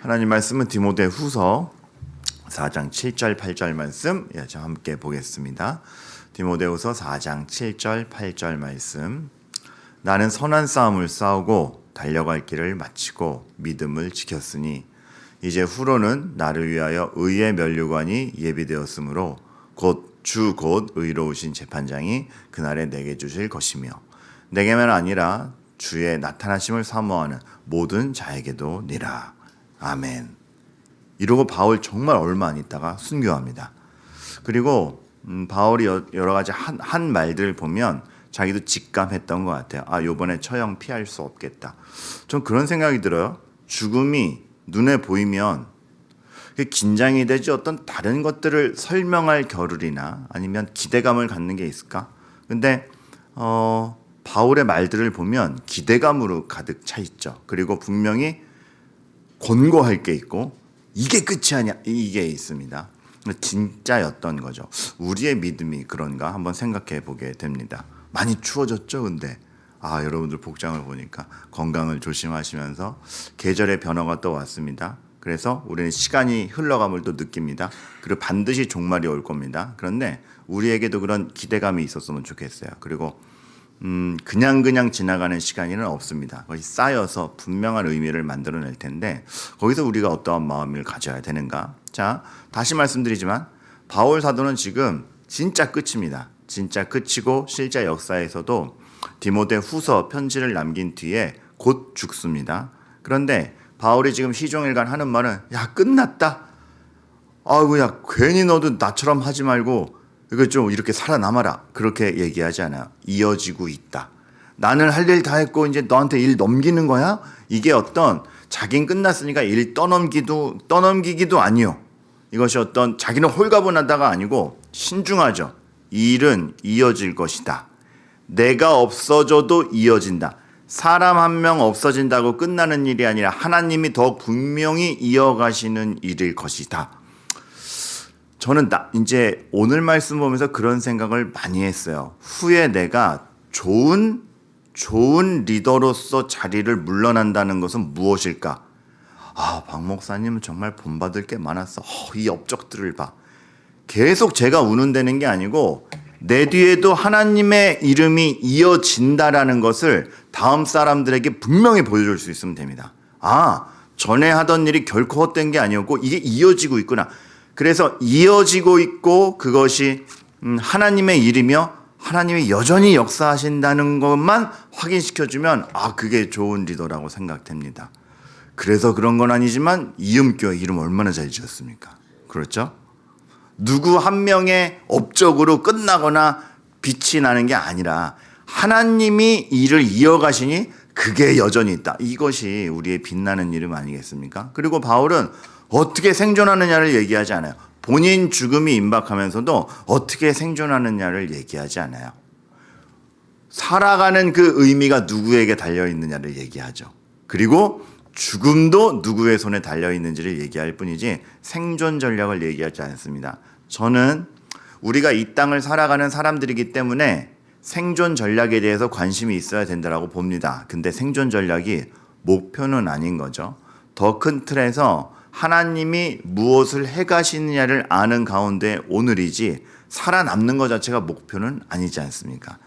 하나님 말씀은 디모데 후서 4장 7절 8절 말씀. 예, 저 함께 보겠습니다. 디모데후서 4장 7절 8절 말씀. 나는 선한 싸움을 싸우고 달려갈 길을 마치고 믿음을 지켰으니 이제 후로는 나를 위하여 의의 면류관이 예비되었으므로 곧 주 곧 의로우신 재판장이 그날에 내게 주실 것이며 내게만 아니라 주의 나타나심을 사모하는 모든 자에게도 니라 아멘. 이러고 바울 정말 얼마 안 있다가 순교합니다. 그리고 음, 바울이 여- 여러 가지 한, 한 말들을 보면 자기도 직감했던 것 같아요. 아, 요번에 처형 피할 수 없겠다. 전 그런 생각이 들어요. 죽음이 눈에 보이면 긴장이 되지 어떤 다른 것들을 설명할 겨를이나 아니면 기대감을 갖는 게 있을까? 근데 어, 바울의 말들을 보면 기대감으로 가득 차 있죠. 그리고 분명히 권고할 게 있고 이게 끝이 아니야 이게 있습니다. 진짜였던 거죠. 우리의 믿음이 그런가 한번 생각해 보게 됩니다. 많이 추워졌죠, 근데 아 여러분들 복장을 보니까 건강을 조심하시면서 계절의 변화가 또 왔습니다. 그래서 우리는 시간이 흘러감을 또 느낍니다. 그리고 반드시 종말이 올 겁니다. 그런데 우리에게도 그런 기대감이 있었으면 좋겠어요. 그리고 음, 그냥 그냥 지나가는 시간이는 없습니다. 그것이 쌓여서 분명한 의미를 만들어낼 텐데 거기서 우리가 어떠한 마음을 가져야 되는가? 자, 다시 말씀드리지만 바울 사도는 지금 진짜 끝입니다. 진짜 끝이고 실제 역사에서도 디모데 후서 편지를 남긴 뒤에 곧 죽습니다. 그런데 바울이 지금 시종일관 하는 말은 야 끝났다. 아이고 야 괜히 너도 나처럼 하지 말고 이거 좀 이렇게 살아남아라. 그렇게 얘기하지 않아요. 이어지고 있다. 나는 할 일 다 했고 이제 너한테 일 넘기는 거야? 이게 어떤 자긴 끝났으니까 일 떠넘기도 떠넘기기도 아니요 이것이 어떤 자기는 홀가분하다가 아니고 신중하죠. 일은 이어질 것이다. 내가 없어져도 이어진다. 사람 한 명 없어진다고 끝나는 일이 아니라 하나님이 더 분명히 이어가시는 일일 것이다. 저는 나, 이제 오늘 말씀 보면서 그런 생각을 많이 했어요. 후에 내가 좋은 좋은 리더로서 자리를 물러난다는 것은 무엇일까? 아, 박 목사님은 정말 본받을 게 많았어. 허, 이 업적들을 봐. 계속 제가 운운대는 게 아니고 내 뒤에도 하나님의 이름이 이어진다라는 것을 다음 사람들에게 분명히 보여줄 수 있으면 됩니다. 아, 전에 하던 일이 결코 헛된 게 아니었고 이게 이어지고 있구나. 그래서 이어지고 있고 그것이 음, 하나님의 일이며 하나님이 여전히 역사하신다는 것만 확인시켜주면 아, 그게 좋은 리더라고 생각됩니다. 그래서 그런 건 아니지만 이음교회 이름 얼마나 잘 지었습니까? 그렇죠? 누구 한 명의 업적으로 끝나거나 빛이 나는 게 아니라 하나님이 일을 이어가시니 그게 여전히 있다. 이것이 우리의 빛나는 이름 아니겠습니까? 그리고 바울은 어떻게 생존하느냐를 얘기하지 않아요. 본인 죽음이 임박하면서도 어떻게 생존하느냐를 얘기하지 않아요. 살아가는 그 의미가 누구에게 달려 있느냐를 얘기하죠. 그리고 죽음도 누구의 손에 달려 있는지를 얘기할 뿐이지 생존 전략을 얘기하지 않습니다. 저는 우리가 이 땅을 살아가는 사람들이기 때문에 생존 전략에 대해서 관심이 있어야 된다고 봅니다. 근데 생존 전략이 목표는 아닌 거죠. 더 큰 틀에서 하나님이 무엇을 해 가시느냐를 아는 가운데 오늘이지 살아남는 것 자체가 목표는 아니지 않습니까?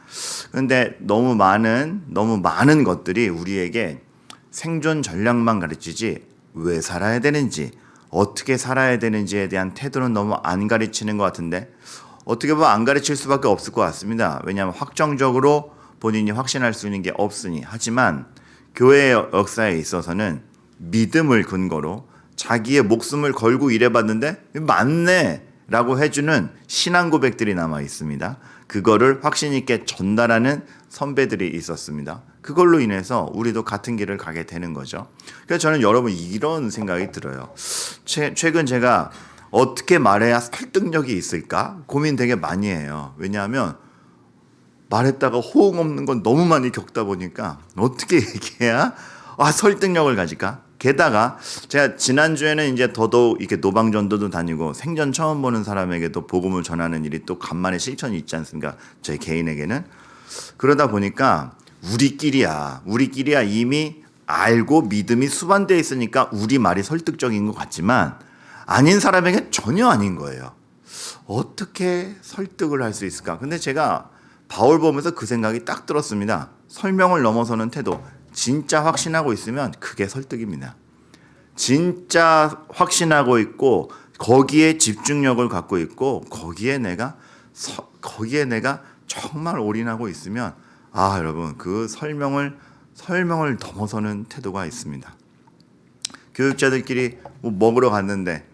그런데 너무 많은 너무 많은 것들이 우리에게 생존 전략만 가르치지 왜 살아야 되는지 어떻게 살아야 되는지에 대한 태도는 너무 안 가르치는 것 같은데 어떻게 보면 안 가르칠 수밖에 없을 것 같습니다. 왜냐하면 확정적으로 본인이 확신할 수 있는 게 없으니 하지만 교회의 역사에 있어서는 믿음을 근거로 자기의 목숨을 걸고 일해봤는데 맞네 라고 해주는 신앙 고백들이 남아 있습니다. 그거를 확신 있게 전달하는 선배들이 있었습니다. 그걸로 인해서 우리도 같은 길을 가게 되는 거죠. 그래서 저는 여러분 이런 생각이 들어요. 최, 최근 제가 어떻게 말해야 설득력이 있을까 고민 되게 많이 해요. 왜냐하면 말했다가 호응 없는 건 너무 많이 겪다 보니까 어떻게 얘기해야 아 설득력을 가질까? 게다가 제가 지난주에는 이제 더더욱 이렇게 노방전도도 다니고 생전 처음 보는 사람에게도 복음을 전하는 일이 또 간만에 실천이 있지 않습니까? 제 개인에게는 그러다 보니까 우리끼리야 우리끼리야 이미 알고 믿음이 수반되어 있으니까 우리 말이 설득적인 것 같지만 아닌 사람에게 전혀 아닌 거예요. 어떻게 설득을 할 수 있을까? 근데 제가 바울 보면서 그 생각이 딱 들었습니다. 설명을 넘어서는 태도. 진짜 확신하고 있으면 그게 설득입니다. 진짜 확신하고 있고 거기에 집중력을 갖고 있고 거기에 내가 서, 거기에 내가 정말 올인하고 있으면 아 여러분 그 설명을 설명을 넘어서는 태도가 있습니다. 교육자들끼리 뭐 먹으러 갔는데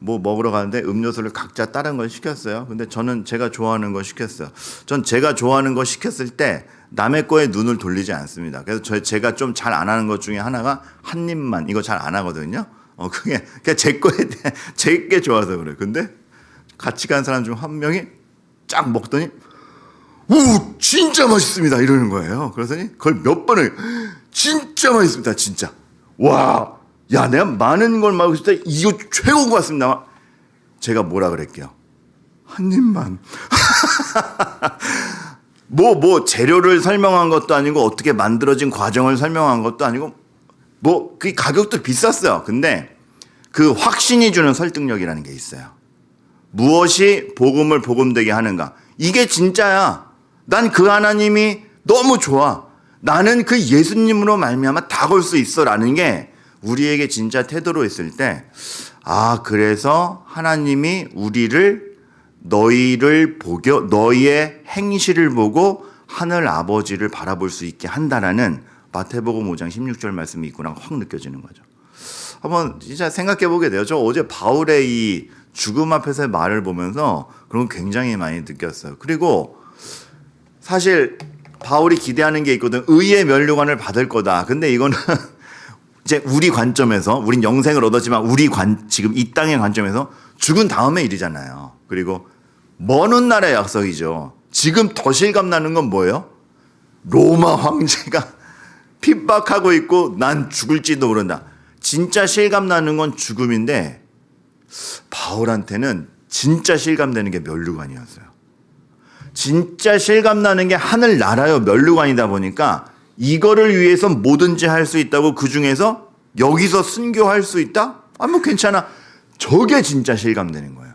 뭐 먹으러 가는데 음료수를 각자 다른 걸 시켰어요. 근데 저는 제가 좋아하는 거 시켰어요. 전 제가 좋아하는 거 시켰을 때 남의 거에 눈을 돌리지 않습니다. 그래서 저 제가 좀 잘 안 하는 것 중에 하나가 한 입만 이거 잘 안 하거든요. 어 그게 그냥 제 거에 대한 제게 좋아서 그래. 요 근데 같이 간 사람 중 한 명이 쫙 먹더니 오 진짜 맛있습니다 이러는 거예요. 그러더니 그걸 몇 번을 진짜 맛있습니다 진짜 와. 야, 내가 많은 걸 먹을 때 이거 최고인 것 같습니다. 제가 뭐라 그랬게요? 한 입만. 뭐, 뭐, 재료를 설명한 것도 아니고, 어떻게 만들어진 과정을 설명한 것도 아니고, 뭐, 그 가격도 비쌌어요. 근데 그 확신이 주는 설득력이라는 게 있어요. 무엇이 복음을 복음되게 하는가? 이게 진짜야. 난 그 하나님이 너무 좋아. 나는 그 예수님으로 말미암아 다 걸 수 있어라는 게 우리에게 진짜 태도로 있을 때, 아, 그래서 하나님이 우리를 너희를 보겨, 너희의 행실을 보고 하늘 아버지를 바라볼 수 있게 한다라는 마태복음 5장 16절 말씀이 있구나 확 느껴지는 거죠. 한번 진짜 생각해 보게 돼요. 저 어제 바울의 이 죽음 앞에서의 말을 보면서 그런 거 굉장히 많이 느꼈어요. 그리고 사실 바울이 기대하는 게 있거든. 의의 면류관을 받을 거다. 근데 이거는 이제 우리 관점에서 우린 영생을 얻었지만 우리 관 지금 이 땅의 관점에서 죽은 다음의 일이잖아요. 그리고 먼 나라의 약속이죠. 지금 더 실감 나는 건 뭐예요? 로마 황제가 핍박하고 있고 난 죽을지도 모른다. 진짜 실감 나는 건 죽음인데 바울한테는 진짜 실감 되는 게 멸류관이었어요. 진짜 실감 나는 게 하늘 나라요 멸류관이다 보니까 이거를 위해서 뭐든지 할 수 있다고 그 중에서 여기서 순교할 수 있다? 아, 뭐 괜찮아. 저게 진짜 실감되는 거예요.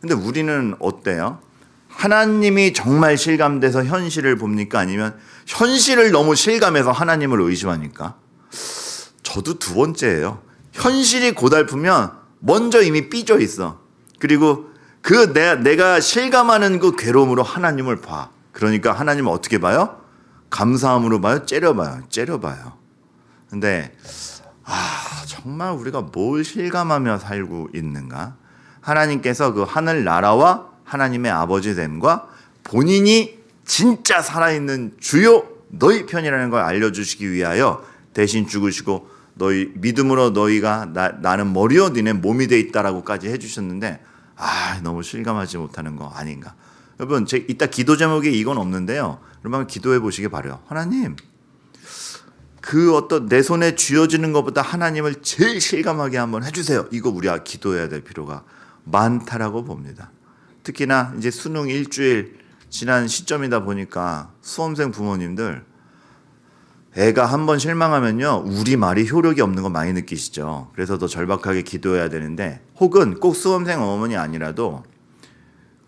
근데 우리는 어때요? 하나님이 정말 실감돼서 현실을 봅니까? 아니면 현실을 너무 실감해서 하나님을 의심하니까? 저도 두 번째예요. 현실이 고달프면 먼저 이미 삐져 있어. 그리고 그 내가, 실감하는 그 괴로움으로 하나님을 봐. 그러니까 하나님을 어떻게 봐요? 감사함으로 봐요? 째려봐요? 째려봐요. 근데, 아, 정말 우리가 뭘 실감하며 살고 있는가? 하나님께서 그 하늘 나라와 하나님의 아버지 됨과 본인이 진짜 살아있는 주요 너희 편이라는 걸 알려주시기 위하여 대신 죽으시고 너희 믿음으로 너희가 나, 나는 머리요 니네 몸이 돼 있다라고까지 해주셨는데 아 너무 실감하지 못하는 거 아닌가 여러분 제 이따 기도 제목에 이건 없는데요. 여러분 기도해 보시기 바래요. 하나님 그 어떤 내 손에 쥐어지는 것보다 하나님을 제일 실감하게 한번 해주세요. 이거 우리가 기도해야 될 필요가 많다라고 봅니다. 특히나 이제 수능 일주일 지난 시점이다 보니까 수험생 부모님들 애가 한 번 실망하면요 우리 말이 효력이 없는 거 많이 느끼시죠? 그래서 더 절박하게 기도해야 되는데 혹은 꼭 수험생 어머니 아니라도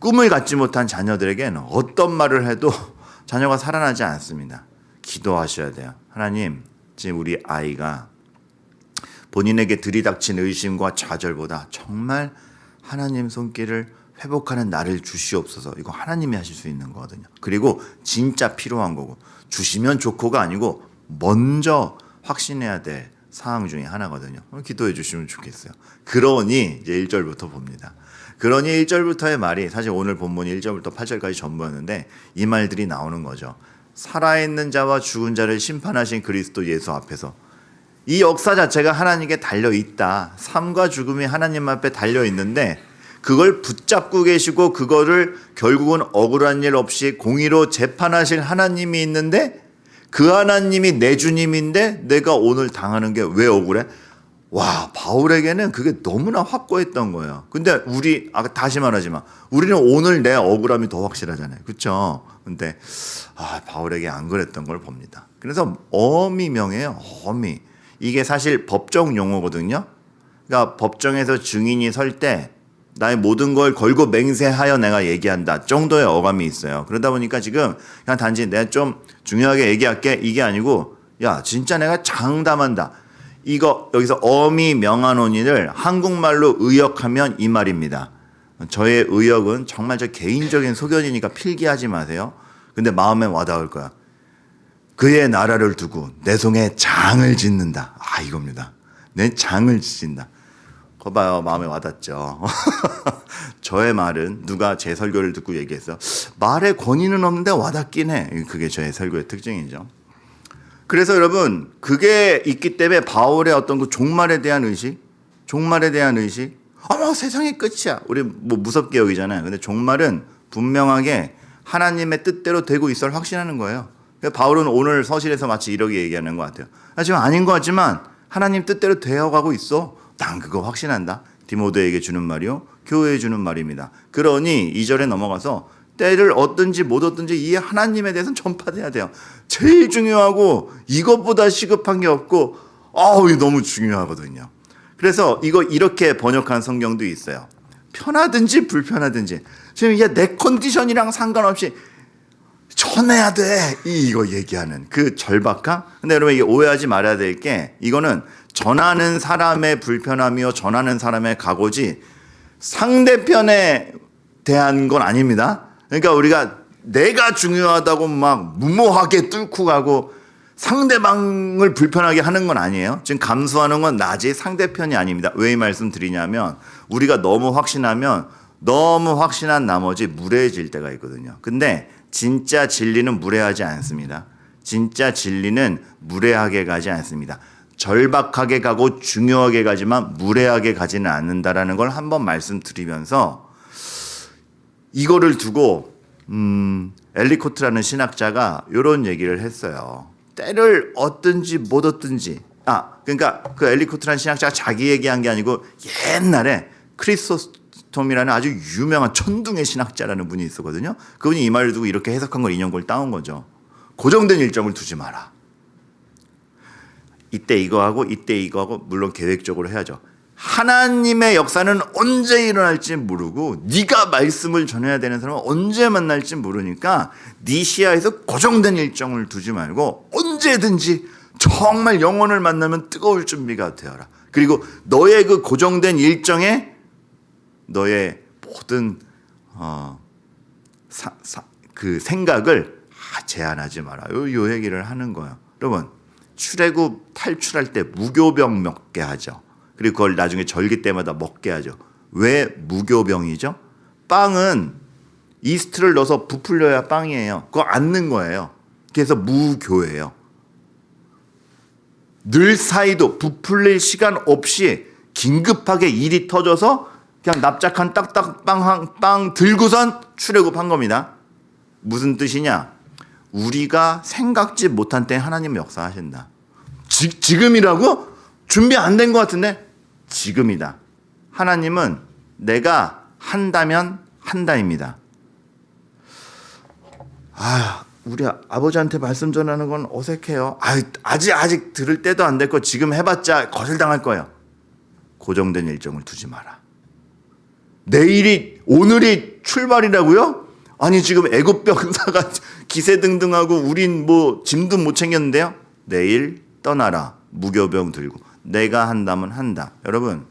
꿈을 갖지 못한 자녀들에게는 어떤 말을 해도 자녀가 살아나지 않습니다 기도하셔야 돼요 하나님 지금 우리 아이가 본인에게 들이닥친 의심과 좌절보다 정말 하나님 손길을 회복하는 나를 주시옵소서. 이거 하나님이 하실 수 있는 거거든요. 그리고 진짜 필요한 거고 주시면 좋고가 아니고 먼저 확신해야 될 사항 중에 하나거든요. 기도해 주시면 좋겠어요. 그러니 이제 1절부터 봅니다. 그러니 1절부터의 말이 사실 오늘 본문이 1절부터 8절까지 전부였는데 이 말들이 나오는 거죠. 살아있는 자와 죽은 자를 심판하신 그리스도 예수 앞에서 이 역사 자체가 하나님께 달려 있다. 삶과 죽음이 하나님 앞에 달려 있는데 그걸 붙잡고 계시고 그거를 결국은 억울한 일 없이 공의로 재판하실 하나님이 있는데 그 하나님이 내 주님인데 내가 오늘 당하는 게 왜 억울해? 와 바울에게는 그게 너무나 확고했던 거예요. 근데 우리 아 다시 말하지만 우리는 오늘 내 억울함이 더 확실하잖아요. 그렇죠? 근데 아 바울에게 안 그랬던 걸 봅니다. 그래서 어미명이에요. 어미 이게 사실 법정 용어거든요. 그러니까 법정에서 증인이 설 때 나의 모든 걸 걸고 맹세하여 내가 얘기한다 정도의 어감이 있어요. 그러다 보니까 지금 그냥 단지 내가 좀 중요하게 얘기할게 이게 아니고 야 진짜 내가 장담한다. 이거 여기서 어미 명한원인을 한국말로 의역하면 이 말입니다. 저의 의역은 정말 저 개인적인 소견이니까 필기하지 마세요. 근데 마음에 와닿을 거야. 그의 나라를 두고 내 손에 장을 짓는다. 아 이겁니다. 내 장을 짓는다. 거 봐요. 마음에 와닿죠. 저의 말은 누가 제 설교를 듣고 얘기해서 말에 권위는 없는데 와닿긴 해. 그게 저의 설교의 특징이죠. 그래서 여러분 그게 있기 때문에 바울의 어떤 그 종말에 대한 의식, 종말에 대한 의식, 어머 세상의 끝이야. 우리 뭐 무섭게 여기잖아요. 근데 종말은 분명하게 하나님의 뜻대로 되고 있을 확신하는 거예요. 그러니까 바울은 오늘 서실에서 마치 이렇게 얘기하는 것 같아요. 하지만 아닌 것 같지만 하나님 뜻대로 되어가고 있어. 난 그거 확신한다. 디모데에게 주는 말이요. 교회에 주는 말입니다. 그러니 이절에 넘어가서 때를 얻든지 못 얻든지 이 하나님에 대해서는 전파돼야 돼요. 제일 중요하고 이것보다 시급한 게 없고 아우 너무 중요하거든요. 그래서 이거 이렇게 번역한 성경도 있어요. 편하든지 불편하든지 지금 이게 내 컨디션이랑 상관없이 전해야 돼. 이- 이거 얘기하는 그 절박함. 근데 여러분 이게 오해하지 말아야 될 게 이거는 전하는 사람의 불편함이요 전하는 사람의 각오지 상대편에 대한 건 아닙니다. 그러니까 우리가 내가 중요하다고 막 무모하게 뚫고 가고 상대방을 불편하게 하는 건 아니에요. 지금 감수하는 건 나지 상대편이 아닙니다. 왜 이 말씀 드리냐면 우리가 너무 확신하면 너무 확신한 나머지 무례해질 때가 있거든요. 근데 진짜 진리는 무례하지 않습니다. 진짜 진리는 무례하게 가지 않습니다. 절박하게 가고 중요하게 가지만 무례하게 가지는 않는다라는 걸 한번 말씀드리면서 이거를 두고 음, 엘리코트라는 신학자가 이런 얘기를 했어요. 때를 얻든지 못 얻든지. 아, 그러니까 그 엘리코트라는 신학자가 자기 얘기한 게 아니고 옛날에 크리스토스톰이라는 아주 유명한 천둥의 신학자라는 분이 있었거든요. 그분이 이 말을 두고 이렇게 해석한 걸 인용글 따온 거죠. 고정된 일정을 두지 마라. 이때 이거 하고 이때 이거 하고 물론 계획적으로 해야죠. 하나님의 역사는 언제 일어날지 모르고 네가 말씀을 전해야 되는 사람은 언제 만날지 모르니까 네 시야에서 고정된 일정을 두지 말고 언제든지 정말 영혼을 만나면 뜨거울 준비가 되어라. 그리고 너의 그 고정된 일정에 너의 모든 어, 사, 사, 그 생각을 아, 제한하지 마라. 요, 요 얘기를 하는 거예요. 여러분 출애굽 탈출할 때 무교병 먹게 하죠. 그리고 그걸 나중에 절기 때마다 먹게 하죠. 왜 무교병이죠? 빵은 이스트를 넣어서 부풀려야 빵이에요. 그거 앉는 거예요. 그래서 무교예요. 늘 사이도 부풀릴 시간 없이 긴급하게 일이 터져서 그냥 납작한 딱딱빵 한- 빵 들고선 출애굽한 겁니다. 무슨 뜻이냐? 우리가 생각지 못한 때 하나님 역사하신다. 지, 지금이라고? 준비 안 된 것 같은데? 지금이다. 하나님은 내가 한다면 한다입니다. 아, 우리 아버지한테 말씀 전하는 건 어색해요. 아, 아직 아직 들을 때도 안 됐고 지금 해봤자 거절당할 거예요. 고정된 일정을 두지 마라. 내일이 오늘이 출발이라고요? 아니 지금 애굽 병사가 기세등등하고 우린 뭐 짐도 못 챙겼는데요. 내일 떠나라. 무교병 들고 내가 한다면 한다. 여러분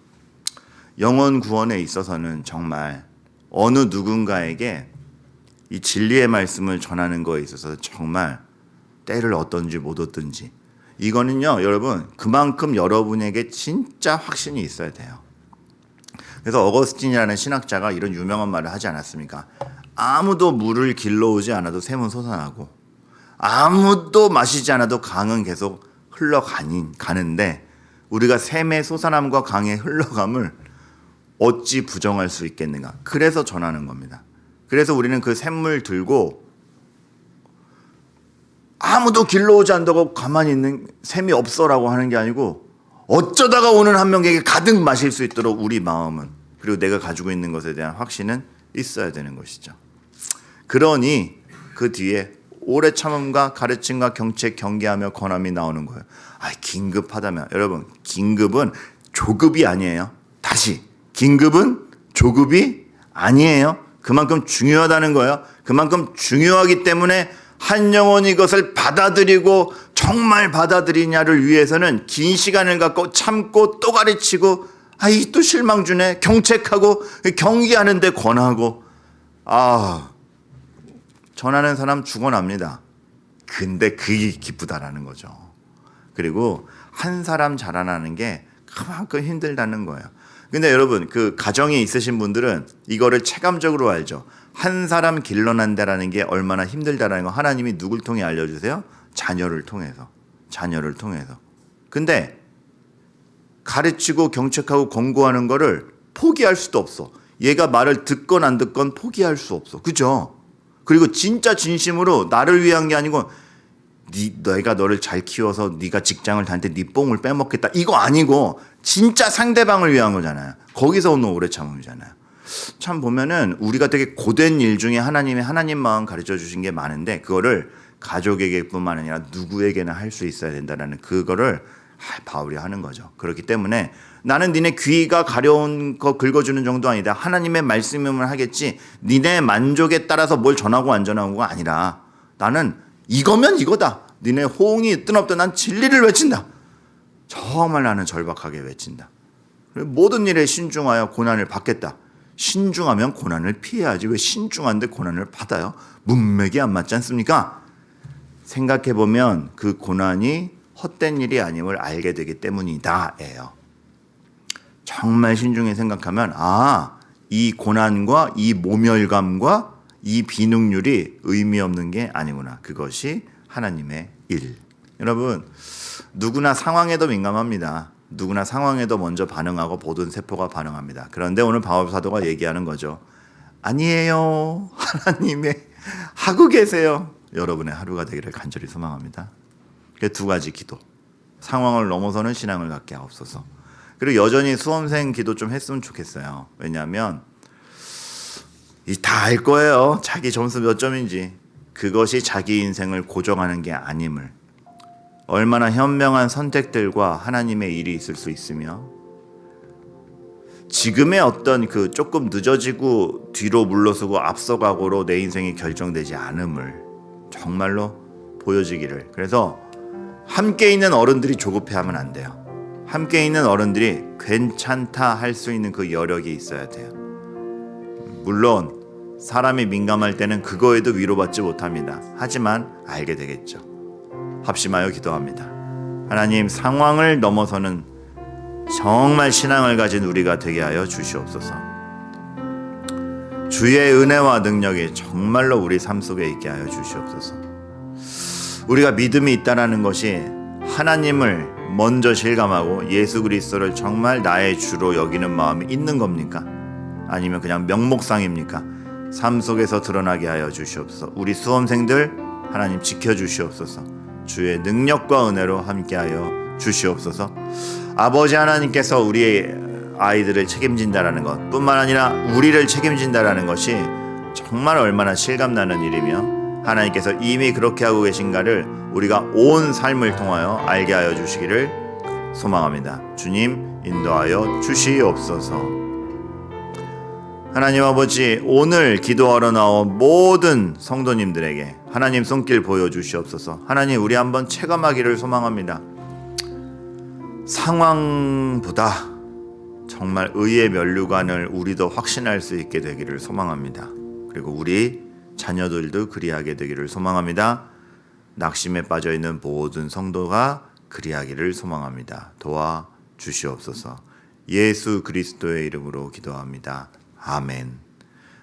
영원 구원에 있어서는 정말 어느 누군가에게 이 진리의 말씀을 전하는 거에 있어서 정말 때를 얻든지 못 얻든지 이거는요 여러분 그만큼 여러분에게 진짜 확신이 있어야 돼요. 그래서 어거스틴이라는 신학자가 이런 유명한 말을 하지 않았습니까? 아무도 물을 길러오지 않아도 샘은 솟아나고 아무도 마시지 않아도 강은 계속 흘러가니 가는데 우리가 샘의 솟아남과 강의 흘러감을 어찌 부정할 수 있겠는가? 그래서 전하는 겁니다. 그래서 우리는 그 샘물 들고 아무도 길러오지 않다고 가만히 있는 샘이 없어라고 하는 게 아니고 어쩌다가 오는 한 명에게 가득 마실 수 있도록 우리 마음은 그리고 내가 가지고 있는 것에 대한 확신은 있어야 되는 것이죠. 그러니 그 뒤에 오래 참음과 가르침과 경책 경계하며 권함이 나오는 거예요. 아, 긴급하다면 여러분 긴급은 조급이 아니에요. 다시 긴급은 조급이 아니에요. 그만큼 중요하다는 거예요. 그만큼 중요하기 때문에 한 영혼이 이것을 받아들이고 정말 받아들이냐를 위해서는 긴 시간을 갖고 참고 또 가르치고 아이 또 실망 주네 경책하고 경계하는데 권하고 아 전하는 사람 죽어납니다. 근데 그게 기쁘다라는 거죠. 그리고 한 사람 자라나는 게 그만큼 힘들다는 거예요. 근데 여러분 그 가정에 있으신 분들은 이거를 체감적으로 알죠. 한 사람 길러난다라는 게 얼마나 힘들다라는 거 하나님이 누굴 통해 알려주세요? 자녀를 통해서 자녀를 통해서. 근데 가르치고 경책하고 권고하는 거를 포기할 수도 없어. 얘가 말을 듣건 안 듣건 포기할 수 없어. 그죠? 그리고 진짜 진심으로 나를 위한 게 아니고 네, 내가 너를 잘 키워서 네가 직장을 다닐 때 네 뽕을 빼먹겠다. 이거 아니고 진짜 상대방을 위한 거잖아요. 거기서 오는 오래 참음이잖아요. 참 보면은 우리가 되게 고된 일 중에 하나님의 하나님 마음 가르쳐 주신 게 많은데 그거를 가족에게뿐만 아니라 누구에게나 할 수 있어야 된다라는 그거를 바울이 하는 거죠. 그렇기 때문에 나는 니네 귀가 가려운 거 긁어주는 정도 아니다. 하나님의 말씀이면 하겠지. 니네 만족에 따라서 뭘 전하고 안 전하고가 아니라 나는 이거면 이거다. 니네 호응이 있든 없든 난 진리를 외친다. 정말 나는 절박하게 외친다. 모든 일에 신중하여 고난을 받겠다. 신중하면 고난을 피해야지. 왜 신중한데 고난을 받아요? 문맥이 안 맞지 않습니까? 생각해 보면 그 고난이 헛된 일이 아님을 알게 되기 때문이다 예요. 정말 신중히 생각하면 아, 이 고난과 이 모멸감과 이 비능률이 의미 없는 게 아니구나. 그것이 하나님의 일. 여러분, 누구나 상황에도 민감합니다. 누구나 상황에도 먼저 반응하고 모든 세포가 반응합니다. 그런데 오늘 바울 사도가 얘기하는 거죠. 아니에요. 하나님의 하고 계세요. 여러분의 하루가 되기를 간절히 소망합니다. 그 두 가지 기도. 상황을 넘어서는 신앙을 갖게 하옵소서. 그리고 여전히 수험생 기도 좀 했으면 좋겠어요. 왜냐하면 다 알 거예요. 자기 점수 몇 점인지. 그것이 자기 인생을 고정하는 게 아님을. 얼마나 현명한 선택들과 하나님의 일이 있을 수 있으며 지금의 어떤 그 조금 늦어지고 뒤로 물러서고 앞서가고로 내 인생이 결정되지 않음을 정말로 보여지기를. 그래서 함께 있는 어른들이 조급해하면 안 돼요. 함께 있는 어른들이 괜찮다 할 수 있는 그 여력이 있어야 돼요. 물론 사람이 민감할 때는 그거에도 위로받지 못합니다. 하지만 알게 되겠죠. 합심하여 기도합니다. 하나님 상황을 넘어서는 정말 신앙을 가진 우리가 되게 하여 주시옵소서. 주의 은혜와 능력이 정말로 우리 삶 속에 있게 하여 주시옵소서. 우리가 믿음이 있다라는 것이 하나님을 먼저 실감하고 예수 그리스도를 정말 나의 주로 여기는 마음이 있는 겁니까? 아니면 그냥 명목상입니까? 삶 속에서 드러나게 하여 주시옵소서. 우리 수험생들 하나님 지켜 주시옵소서. 주의 능력과 은혜로 함께하여 주시옵소서. 아버지 하나님께서 우리의 아이들을 책임진다라는 것 뿐만 아니라 우리를 책임진다라는 것이 정말 얼마나 실감나는 일이며 하나님께서 이미 그렇게 하고 계신가를 우리가 온 삶을 통하여 알게 하여 주시기를 소망합니다. 주님 인도하여 주시옵소서. 하나님 아버지 오늘 기도하러 나온 모든 성도님들에게 하나님 손길 보여주시옵소서. 하나님 우리 한번 체감하기를 소망합니다. 상황보다 정말 의의 면류관을 우리도 확신할 수 있게 되기를 소망합니다. 그리고 우리 자녀들도 그리하게 되기를 소망합니다. 낙심에 빠져 있는 모든 성도가 그리하기를 소망합니다. 도와 주시옵소서. 예수 그리스도의 이름으로 기도합니다. 아멘.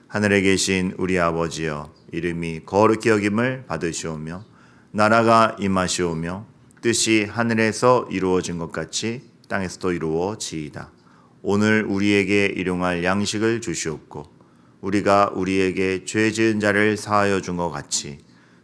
하늘에 계신 우리 아버지여 이름이 거룩히 여김을 받으시오며 나라가 임하시오며 뜻이 하늘에서 이루어진 것 같이 땅에서도 이루어지이다. 오늘 우리에게 일용할 양식을 주시옵고 우리가 우리에게 죄 지은 자를 사하여 준 것 같이